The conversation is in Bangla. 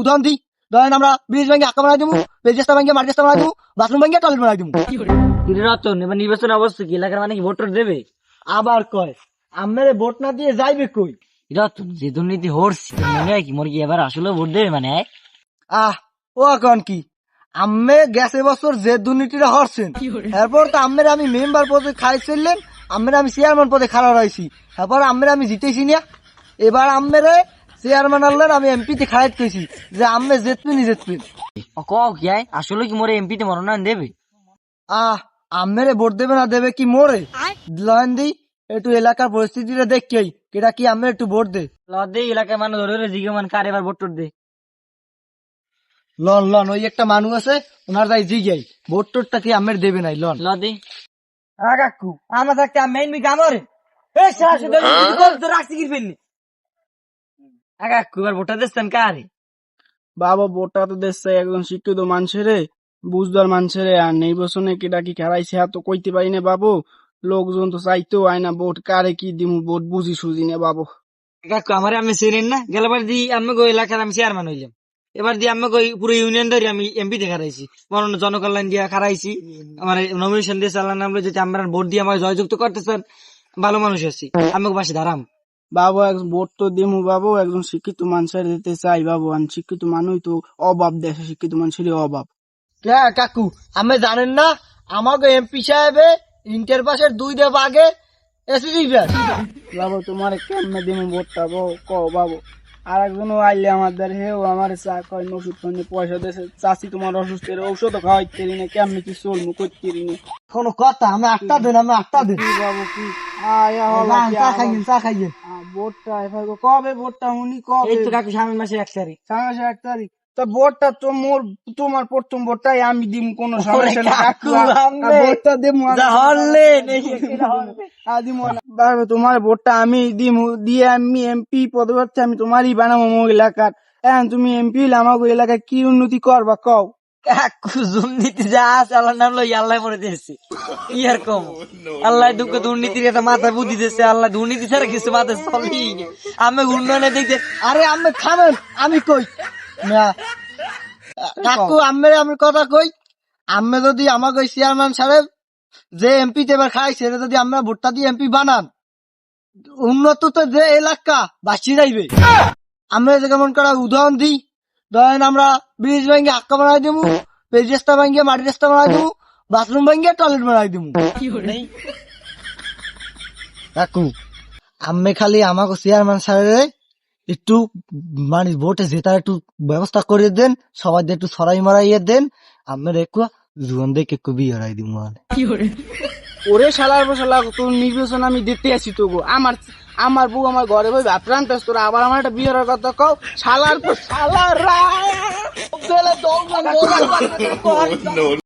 উদাহরণ দিই। ধরেন আমরা ব্রিজ ব্যাংকে আঁকা বানাই দেবো পেজেস্তা ব্যাংকে মার্কেস্তা বানাই দেবো বাথরুম ব্যাংকে টয়লেট বানাই দেবো। রতন এবার নির্বাচন অবস্থা কি? এলাকার মানে কি ভোটার দেবে? আবার কয় আমের ভোট না দিয়ে যাইবে কই? রতন যে দুর্নীতি মনে হয় কি? মোর কি এবার আসলে ভোট দেবে মানে হ্যাঁ? আহ ও এখন কি? আম্মে গেছে বছর যে দুর্নীতিটা হরছেন। এরপর তো আম্মের আমি মেম্বার পদে খাই চললেন আম্মের আমি চেয়ারম্যান পদে খাড়া রয়েছি। এরপর আম্মের আমি জিতেছি না। এবার আম্মেরে চেয়ারম্যান আনলেন আমি এমপিতে খাড়াইত কইছি যে আম্মে জেতবেনই জেতবেন ও ক কি আয়? আসলে কি মোরে এমপিতে মনোনয়ন দেবে? আহ আম্মেরে ভোট দেবে না দেবে কি মোরে? লয়ন দি একটু এলাকার পরিস্থিতিটা দেখকেই কেটা কি আম্মের একটু ভোট দে। লদে এলাকার মানুষ ধরে ধরে জিগে মান কার এবার ভোট টোট দে? লন লন ওই একটা মানুষ আছে ওনার তাই জিগাই ভোট টোটটা কি আম্মের দেবে নাই লন? লদে কাকু আমার থাকতে মেইন মি কামরে এ তো রাখছি কি ফেলনি কাকু এবার ভোটটা দিচ্ছেন কারে? বাবা ভোটটা তো দেশে একজন শিক্ষিত মানুষের বুঝদার মানুষের আর নির্বাচনে কেটা কি খেলাইছে হ্যাঁ তো কইতে পারি না বাবু। লোকজন তো চাইতেও আয় না ভোট কারে কি দিমু ভোট বুঝি সুঝি না বাবু। কাকু আমার আমি চিনেন না গেলবার দি আমি গো এলাকার আমি চেয়ারম্যান হইলাম। এবার দিয়ে আমি গো পুরো ইউনিয়ন ধরে আমি এমপি তে খারাইছি মরণ জনকল্যাণ দিয়ে খারাইছি আমার নমিনেশন দিয়ে চালান নামলে যদি আমরা ভোট দিয়ে আমার জয়যুক্ত করতেছেন ভালো মানুষ আছি। আমি পাশে দাঁড়াম। বাবু এক ভোট তো দিমু বাবু একজন শিক্ষিত মানুষের দিতে চাই বাবু। আমি শিক্ষিত মানুষ তো অভাব দেশে শিক্ষিত মানুষেরই অভাব। হ্যাঁ কাকু আমি জানেন না আমাকে এমপি সাহেবে ইন্টার পাশের দুই দেব আগে এসএসসি বাবু তোমার কেমনে দিমু ভোটটা বউ? ক বাবু। আর একজন আইলে আমাদের হেও আমার চা কয় ওষুধ পানি পয়সা দেশে চাষি তোমার অসুস্থের ঔষধ খাওয়াইতে না কেমনে কি চলমু করতে না কোনো কথা আমি আটটা দিন আমি আটটা দিন। বাবু কি আয়া হলা কি চা আবার- খাইয়েন চা খাইয়েন আ, ভোটটা কবে ভোটটা উনি কবে? এই তো কাকু সামনের মাসে এক তারিখ। সামনে এক তারিখ। তা ভোটটা তো মোর তোমার প্রথম ভোটটাই আমি দিম কোন সমস্যা। ভোটটা দিমু আমি। দিমু না। বাবা, তোমার ভোটটা আমি দিমু দিয়ে আমি এমপি পদে আমি তোমারই বানাবো এলাকার। এখন তুমি এমপি হলে আমাকে এলাকায় কি উন্নতি করবা কও? কাকু দুর্নীতি যা আছে আল্লাহ নাম লই আল্লাহ পরে দিয়েছে। কি আর কম? আল্লাহ দুঃখ দুর্নীতির একটা মাথায় বুদ্ধি দিয়েছে আল্লাহ দুর্নীতি ছাড়া কিছু মাথায় চলি আমি উন্নয়নে দেখতে আরে আমি থামেন আমি কই? না। কাকু আমের আমি কথা কই আমি যদি আমাকে চেয়ারম্যান সাহেব যে এমপি এবার খাই সেটা যদি আমরা ভোটটা দিয়ে এমপি বানান উন্নত তো যে এলাকা বাঁচি যাইবে আমরা যে কেমন করা উদাহরণ দিই ধরেন আমরা ব্রিজ ব্যাংকে আক্কা বানাই দেবো পেজেস্তা ব্যাংকে মাটি রাস্তা বানাই দেবো বাথরুম ব্যাংকে টয়লেট বানাই দেবো। কাকু আমি খালি আমাকে চেয়ারম্যান সাহেব একটু মানে ভোটে জেতার একটু ব্যবস্থা করে দেন সবাই একটু সরাই মারাইয়ে দেন আমি একটু জুয়ান দেখে একটু বিয়ে হারাই দিব। মানে ওরে শালার বসালা তোর নির্বাচন আমি দিতে আসি তো গো আমার আমার বউ আমার ঘরে বই ভাবরান তোরা আবার আমার একটা বিয়ের কথা কও। শালার শালার